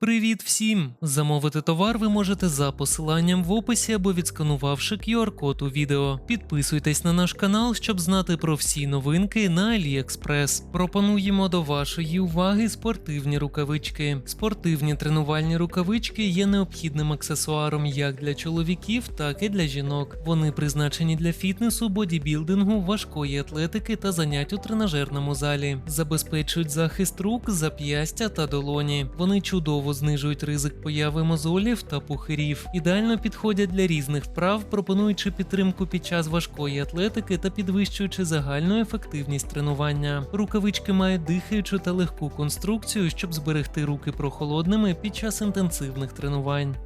Привіт всім! Замовити товар ви можете за посиланням в описі або відсканувавши QR-код у відео. Підписуйтесь на наш канал, щоб знати про всі новинки на AliExpress. Пропонуємо до вашої уваги спортивні рукавички. Спортивні тренувальні рукавички є необхідним аксесуаром як для чоловіків, так і для жінок. Вони призначені для фітнесу, бодібілдингу, важкої атлетики та занять у тренажерному залі. Забезпечують захист рук, зап'ястя та долоні. Вони чудово знижують ризик появи мозолів та пухирів. Ідеально підходять для різних вправ, пропонуючи підтримку під час важкої атлетики та підвищуючи загальну ефективність тренування. Рукавички мають дихаючу та легку конструкцію, щоб зберегти руки прохолодними під час інтенсивних тренувань.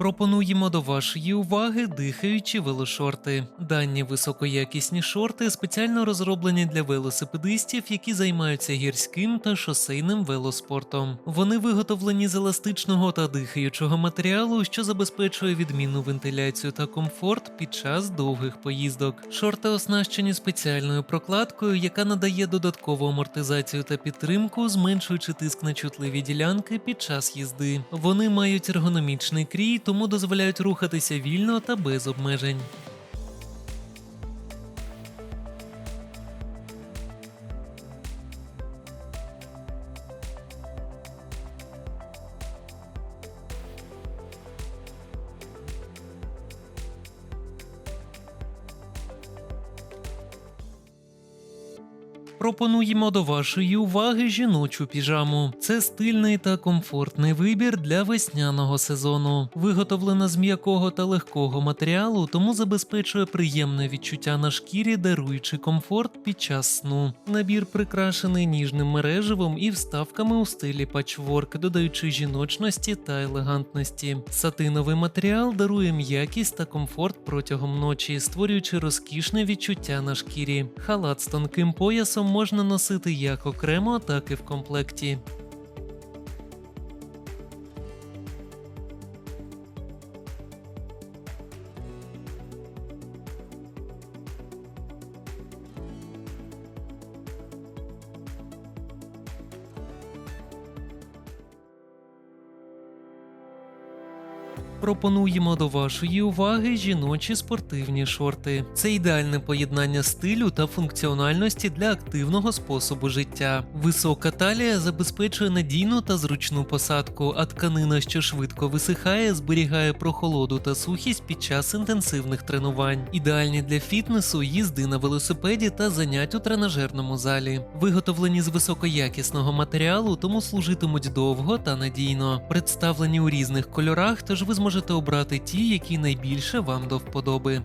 Пропонуємо до вашої уваги дихаючі велошорти. Дані високоякісні шорти спеціально розроблені для велосипедистів, які займаються гірським та шосейним велоспортом. Вони виготовлені з еластичного та дихаючого матеріалу, що забезпечує відмінну вентиляцію та комфорт під час довгих поїздок. Шорти оснащені спеціальною прокладкою, яка надає додаткову амортизацію та підтримку, зменшуючи тиск на чутливі ділянки під час їзди. Вони мають ергономічний крій, тому дозволяють рухатися вільно та без обмежень. Пропонуємо до вашої уваги жіночу піжаму. Це стильний та комфортний вибір для весняного сезону. Виготовлена з м'якого та легкого матеріалу, тому забезпечує приємне відчуття на шкірі, даруючи комфорт під час сну. Набір прикрашений ніжним мереживом і вставками у стилі патчворк, додаючи жіночності та елегантності. Сатиновий матеріал дарує м'якість та комфорт протягом ночі, створюючи розкішне відчуття на шкірі. Халат з тонким поясом можна носити як окремо, так і в комплекті. Пропонуємо до вашої уваги жіночі спортивні шорти. Це ідеальне поєднання стилю та функціональності для активного способу життя. Висока талія забезпечує надійну та зручну посадку, а тканина, що швидко висихає, зберігає прохолоду та сухість під час інтенсивних тренувань. Ідеальні для фітнесу, їзди на велосипеді та занять у тренажерному залі. Виготовлені з високоякісного матеріалу, тому служитимуть довго та надійно. Представлені у різних кольорах, тож ви зможете обрати ті, які найбільше вам до вподоби.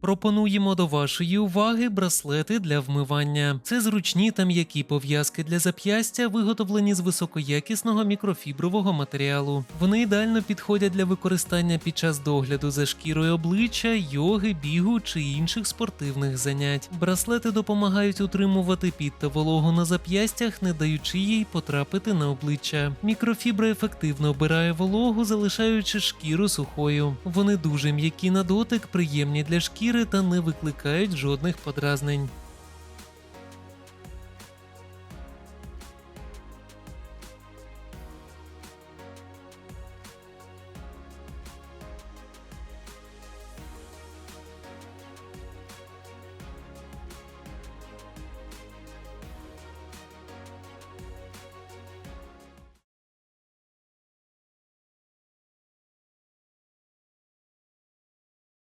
Пропонуємо до вашої уваги браслети для вмивання. Це зручні та м'які пов'язки для зап'ястя, виготовлені з високоякісного мікрофібрового матеріалу. Вони ідеально підходять для використання під час догляду за шкірою обличчя, йоги, бігу чи інших спортивних занять. Браслети допомагають утримувати під та вологу на зап'ястях, не даючи їй потрапити на обличчя. Мікрофібра ефективно обирає вологу, залишаючи шкіру сухою. Вони дуже м'які на дотик, приємні для шкіри та не викликають жодних подразнень.